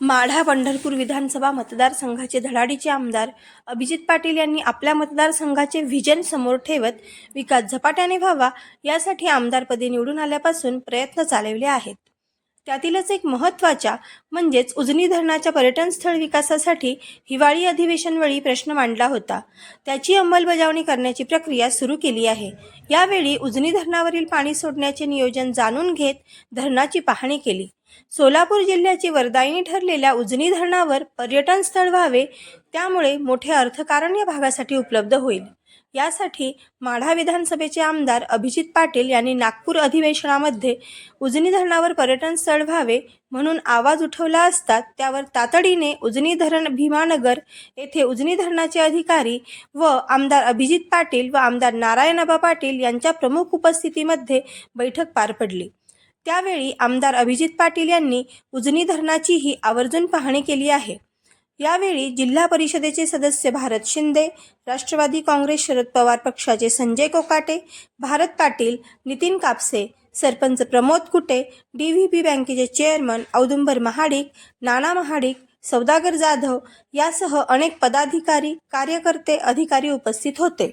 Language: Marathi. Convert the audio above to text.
माढा पंढरपूर विधानसभा मतदारसंघाचे धडाडीचे आमदार अभिजित पाटील यांनी आपल्या मतदारसंघाचे व्हिजन समोर ठेवत विकास झपाट्याने व्हावा यासाठी आमदारपदी निवडून आल्यापासून प्रयत्न चालवले आहेत. त्यातीलच एक महत्त्वाच्या म्हणजेच उजनी धरणाच्या पर्यटन स्थळ विकासासाठी हिवाळी अधिवेशनवेळी प्रश्न मांडला होता. त्याची अंमलबजावणी करण्याची प्रक्रिया सुरू केली आहे. यावेळी उजनी धरणावरील पाणी सोडण्याचे नियोजन जाणून घेत धरणाची पाहणी केली. सोलापूर जिल्ह्याची वरदायिनी ठरलेल्या उजनी धरणावर पर्यटन स्थळ व्हावे त्यामुळे मोठे अर्थकारण या भागासाठी उपलब्ध होईल. यासाठी माढा विधानसभेचे आमदार अभिजित पाटील यांनी नागपूर अधिवेशनामध्ये उजनी धरणावर पर्यटन स्थळ व्हावे म्हणून आवाज उठवला असता त्यावर तातडीने उजनी धरण भीमानगर येथे उजनी धरणाचे अधिकारी व आमदार अभिजित पाटील व आमदार नारायणबा पाटील यांच्या प्रमुख उपस्थितीमध्ये बैठक पार पडली. त्यावेळी आमदार अभिजित पाटील यांनी उजनी धरणाचीही आवर्जून पाहणी केली आहे. यावेळी जिल्हा परिषदेचे सदस्य भारत शिंदे राष्ट्रवादी काँग्रेस शरद पवार पक्षाचे Sanjay Kokate Bharat Patil Nitin Kapse sarpanch Pramod Kute D V P बँकेचे चेअरमन औदुंबर महाडिक नाना महाडिक सौदागर जाधव यासह अनेक पदाधिकारी कार्यकर्ते अधिकारी उपस्थित होते.